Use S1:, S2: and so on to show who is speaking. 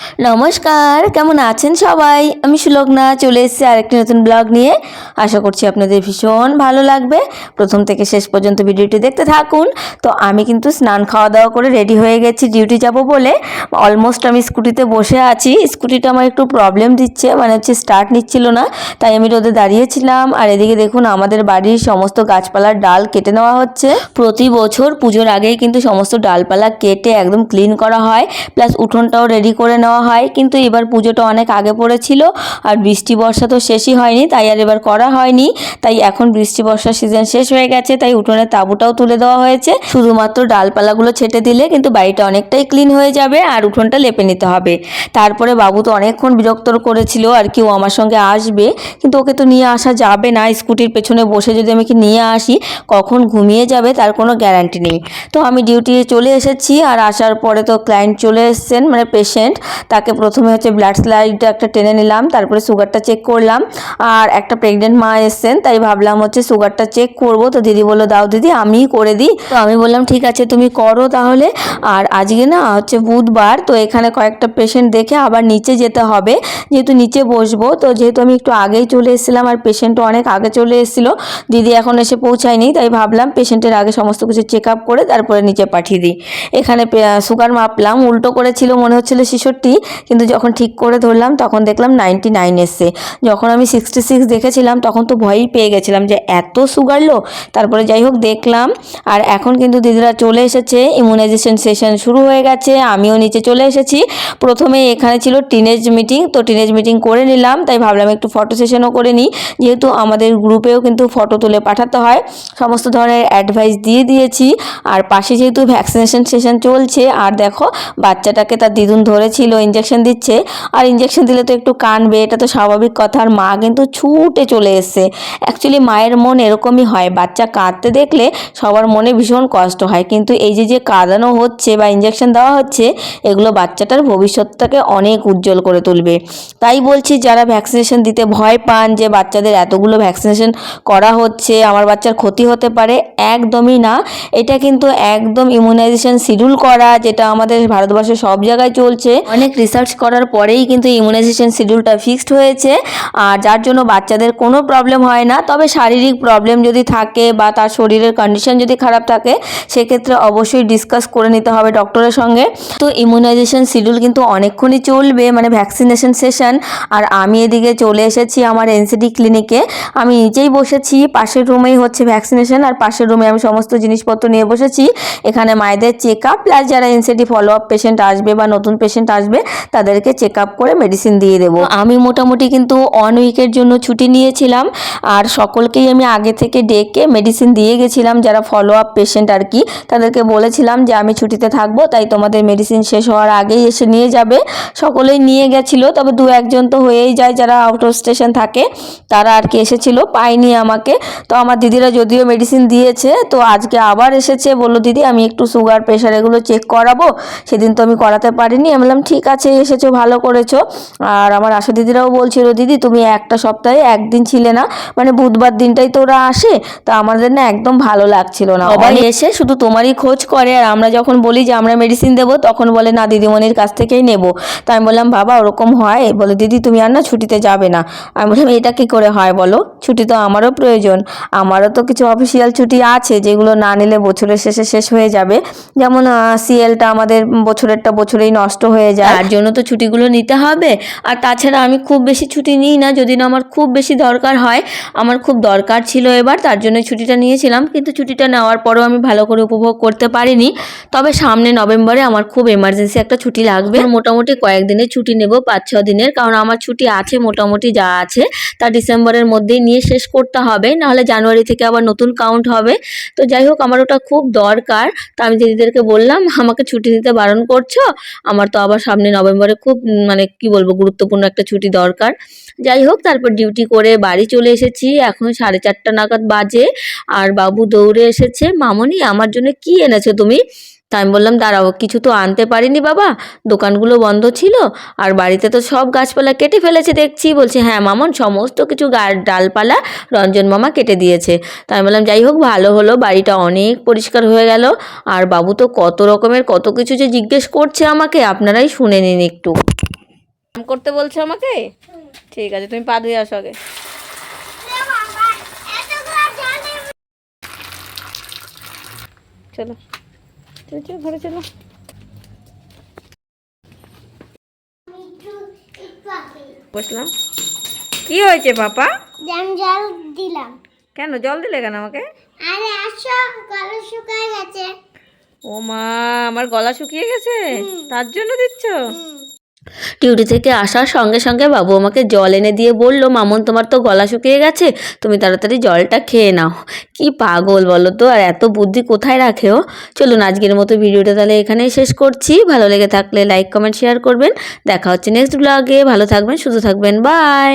S1: নমস্কার, কেমন আছেন সবাই? আমি সুলগ্না, চলে এসেছি আরেকটি নতুন ব্লগ নিয়ে। আশা করছি আপনাদের ভীষণ ভালো লাগবে। প্রথম থেকে শেষ পর্যন্ত ভিডিওটি দেখতে থাকুন। তো আমি কিন্তু স্নান খাওয়া দাওয়া করে রেডি হয়ে গেছি, ডিউটি যাব বলে। অলমোস্ট আমি স্কুটিতে বসে আছি। স্কুটিটা আমার একটু প্রবলেম দিচ্ছে মানে হচ্ছে স্টার্ট নিচ্ছিল না। তাই আমি রোদে দাঁড়িয়েছিলাম। আর এদিকে দেখুন, আমাদের বাড়ির সমস্ত গাছপালার ডাল কেটে নেওয়া হচ্ছে। প্রতি বছর পুজোর আগেই কিন্তু সমস্ত ডালপালা কেটে একদম ক্লিন করা হয়। প্লাস উঠোনটাও রেডি করে নেওয়া হয়, কিন্তু এবার পুজোটা অনেক আগে পড়েছিল আর বৃষ্টি বর্ষা তো শেষই হয়নি, তাই আর এবার করা হয়নি। তাই এখন বৃষ্টি বর্ষার সিজন শেষ হয়ে গেছে, তাই উঠোনের তাঁবুটাও তুলে দেওয়া হয়েছে। শুধুমাত্র ডালপালাগুলো ছেটে দিলে কিন্তু বাড়িটা অনেকটাই ক্লিন হয়ে যাবে আর উঠোনটা লেপে নিতে হবে। তারপরে বাবু তো অনেকক্ষণ বিরক্ত করেছিল আর কি ও আমার সঙ্গে আসবে, কিন্তু ওকে তো নিয়ে আসা যাবে না। স্কুটির পেছনে বসে যদি আমি কি নিয়ে আসি, কখন ঘুমিয়ে যাবে তার কোনো গ্যারান্টি নেই। তো আমি ডিউটি চলে এসেছি আর আসার পরে তো ক্লায়েন্ট চলে এসেছেন মানে পেশেন্ট তাকে প্রথমে হচ্ছে ব্লাড স্লাইড একটা টেনে নিলাম, তারপরে সুগারটা চেক করলাম, আর একটা প্রেগনেন্ট মা এসছেন, তাই ভাবলাম হচ্ছে সুগারটা চেক করব। তো দিদি বলল, দাও দিদি, আমিই করে দিই। তো আমি বললাম, ঠিক আছে, তুমি করো তাহলে। আর আজকে না হচ্ছে বুধবার, তো এখানে কয়েকটা পেশেন্ট দেখে আবার নিচে যেতে হবে, যেহেতু নিচে বসবো। তো যেহেতু আমি একটু আগেই চলে এসেছিলাম, আর পেশেন্টও অনেক আগে চলে এসেছিল, দিদি এখন এসে পৌঁছায়নি, তাই ভাবলাম পেশেন্টের আগে সমস্ত কিছু চেক আপ করে তারপরে নিচে পাঠিয়ে দিই। এখানে সুগার মাপলাম, উল্টো করেছিল, মনে হচ্ছিল শিশুরটি কিন্তু যখন ঠিক করে ধরলাম তখন দেখলাম নাইনটি নাইন এসছে। যখন আমি সিক্সটি সিক্স দেখেছিলাম তখন তো ভয়ই পেয়ে গেছিলাম যে এত সুগার লো তারপরে যাই হোক দেখলাম, আর এখন কিন্তু দিদিরা চলে এসেছে ইমিউনাইজেশন সেশন শুরু হয়ে গেছে, আমিও নিচে চলে এসেছি। প্রথমে এখানে ছিল টিনেজ মিটিং তো টিনেজ মিটিং করে নিলাম, তাই ভাবলাম একটু ফটো সেশনও করে নিই। যেহেতু আমাদের গ্রুপেও কিন্তু ফটো তুলে পাঠাতে হয়, সমস্ত ধরনের অ্যাডভাইস দিয়ে দিয়েছি। আর পাশে যেহেতু ভ্যাকসিনেশন সেশন চলছে, আর দেখো বাচ্চাটাকে তার দিদুন ধরেছিল ইঞ্জেকশন দিচ্ছে। আর ইঞ্জেকশন দিলে তো একটু কানবে, এটা তো স্বাভাবিক কথা। আর মা কিন্তু ছুটে চলে এসছে। অ্যাকচুয়ালি মায়ের মন এরকমই হয়। বাচ্চা কাঁদতে দেখলে সবার মনে ভীষণ কষ্ট হয়। কিন্তু এই যে যে কাঁদানো হচ্ছে বা ইঞ্জেকশন দেওয়া হচ্ছে, এগুলো বাচ্চাটার ভবিষ্যৎটাকে অনেক উজ্জ্বল করে তুলবে। তাই বলছি, যারা ভ্যাকসিনেশন দিতে ভয় পান যে বাচ্চাদের এতগুলো ভ্যাকসিনেশন করা হচ্ছে, আমার বাচ্চার ক্ষতি হতে পারে, একদমই না। এটা কিন্তু একদম ইমিউনাইজেশন শিডিউল করা, যেটা আমাদের ভারতবর্ষে সব জায়গায় চলছে। অনেক রিসার্চ করার পরেই কিন্তু ইমিউনাইজেশন শিডিউলটা ফিক্সড হয়েছে। আর যার জন্য বাচ্চাদের কোনো প্রবলেম হয় না, তবে শারীরিক প্রবলেম যদি থাকে বা তার শরীরের কন্ডিশন যদি খারাপ থাকে, সেক্ষেত্রে অবশ্যই ডিসকাস করে নিতে হবে ডক্টরের সঙ্গে। তো ইমিউনাইজেশন শিডিউল কিন্তু অনেকক্ষণই চলবে মানে ভ্যাকসিনেশন সেশন আর আমি এদিকে চলে এসেছি আমার এনসিডি ক্লিনিকে আমি নিজেই বসেছি, পাশের রুমেই হচ্ছে ভ্যাকসিনেশন আর পাশের রুমে আমি সমস্ত জিনিসপত্র নিয়ে বসেছি। এখানে মায়েদের চেক আপ প্লাস যারা এনসিডি ফলো আপ পেশেন্ট আসবে বা নতুন পেশেন্ট আসবে তাদেরকে চেক আপ করে মেডিসিন দিয়ে দেবো। আমি মোটামুটি কিন্তু অন উইকের জন্য ছুটি নিয়েছিলাম, আর সকলকেই আমি আগে থেকে ডেকে মেডিসিন দিয়ে গেছিলাম, যারা ফলো আপ পেশেন্ট আর কি, তাদেরকে বলেছিলাম যে আমি ছুটিতে থাকব, তাই তোমাদের মেডিসিন শেষ হওয়ার আগেই এসে নিয়ে যাবে। সকলেই নিয়ে গেছিল, তবে দু একজন তো হয়েই যায়, যারা আউট অফ স্টেশন থাকে, তারা আর কি এসেছিল পাইনি আমাকে। তো আমার দিদিরা যদিও মেডিসিন দিয়েছে, তো আজকে আবার এসেছে, বলল, দিদি, আমি একটু সুগার প্রেশার এগুলো চেক করাবো, সেদিন তো আমি করাতে পারিনি। আমি বললাম, ঠিক আছে এসেছ ভালো করেছ। আর আমার আশা দিদিরাও বলছিল দিদি তুমি একটা সপ্তাহে একদিন ছিলে না মানে বুধবার দিনটাই তো ওরা আসে। তা আমাদের না একদম ভালো লাগছিল না। সবাই এসে শুধু তোমারই খোঁজ করে আর আমরা যখন বলি যে আমরা মেডিসিন দেবো তখন বলে না দিদিমণির কাছ থেকেই নেব। তো আমি বললাম বাবা ওরকম হয়? বলে দিদি তুমি আর না ছুটিতে যাবে না। আমি বললাম এটা কি করে হয় বলো? ছুটি তো আমারও প্রয়োজন। আমারও তো কিছু অফিসিয়াল ছুটি আছে যেগুলো না নিলে বছরের শেষে শেষ হয়ে যাবে। যেমন সিএলটা আমাদের বছরেরটা বছরেই নষ্ট হয়ে যায়। তার জন্য তো ছুটিগুলো নিতে হবে। আর তাছাড়া আমি খুব বেশি ছুটি নিই না। যদি না আমার খুব বেশি দরকার হয় আমার খুব দরকার ছিল এবার তার জন্য ছুটিটা নিয়েছিলাম। কিন্তু ছুটিটা নেওয়ার পরেও আমি ভালো করে উপভোগ করতে পারিনি। তবে সামনে নভেম্বরে আমার খুব এমার্জেন্সি একটা ছুটি লাগবে। মোটামুটি কয়েকদিনের ছুটি নেব পাঁচ ছ দিনের। কারণ আমার ছুটি আছে মোটামুটি যা আছে তা ডিসেম্বরের মধ্যেই নিয়ে শেষ করতে হবে। নাহলে জানুয়ারি থেকে আবার নতুন কাউন্ট হবে। তো যাই হোক আমার ওটা খুব দরকার। তা আমি দিদিদেরকে বললাম আমাকে ছুটি দিতে বারণ করছ? আমার তো আবার সামনে নভেম্বরে খুব মানে কি বলব, গুরুত্বপূর্ণ একটা ছুটি দরকার। যাই হোক, তারপর ডিউটি করে বাড়ি চলে এসেছি। এখন সাড়ে চারটা নাগাদ বাজে। আর বাবু দৌড়ে এসেছে, মামনি, আমার জন্য কি এনেছো তুমি? তা আমি বললাম, দাঁড়াও, কিছু তো আনতে পারিনি বাবা। দোকানগুলো বন্ধ ছিল আর বাড়িতে তো সব গাছপালা কেটে ফেলেছে দেখছি। বলছে হ্যাঁ মামন, সমস্ত কিছু ডালপালা রঞ্জন মামা কেটে দিয়েছে। তাই আমি বললাম, যাই হোক, ভালো হলো, বাড়িটা অনেক পরিষ্কার হয়ে গেল। আর বাবু তো কত রকমের কত কিছু যে জিজ্ঞেস করছে আমাকে, আপনারাই শুনে নিন একটু। করতে বলছো আমাকে? ঠিক আছে, তুমি পা ধুয়ে আসো আগে। চলো। চলো ঘরে চলো। বসলাম। কি হয়েছে পাপা?
S2: জল দিলাম।
S1: কেন জল দিলে কেন আমাকে?
S2: আরে আসো গলা শুকায় গেছে।
S1: ও মা আমার গলা শুকিয়ে গেছে? তার জন্য দিচ্ছ? ডিউটি থেকে আসার সঙ্গে সঙ্গে বাবু আমাকে জল এনে দিয়ে বলল, মামন, তোমার তো গলা শুকিয়ে গেছে, তুমি তাড়াতাড়ি জলটা খেয়ে নাও। কি পাগল বলো তো, আর এত বুদ্ধি কোথায় রাখে ও? চলুন, আজকের মতো ভিডিওটা তাহলে এখানেই শেষ করছি। ভালো লেগে থাকলে লাইক, কমেন্ট, শেয়ার করবেন। দেখা হচ্ছে নেক্সট ব্লগে। ভালো থাকবেন, সুস্থ থাকবেন। বাই!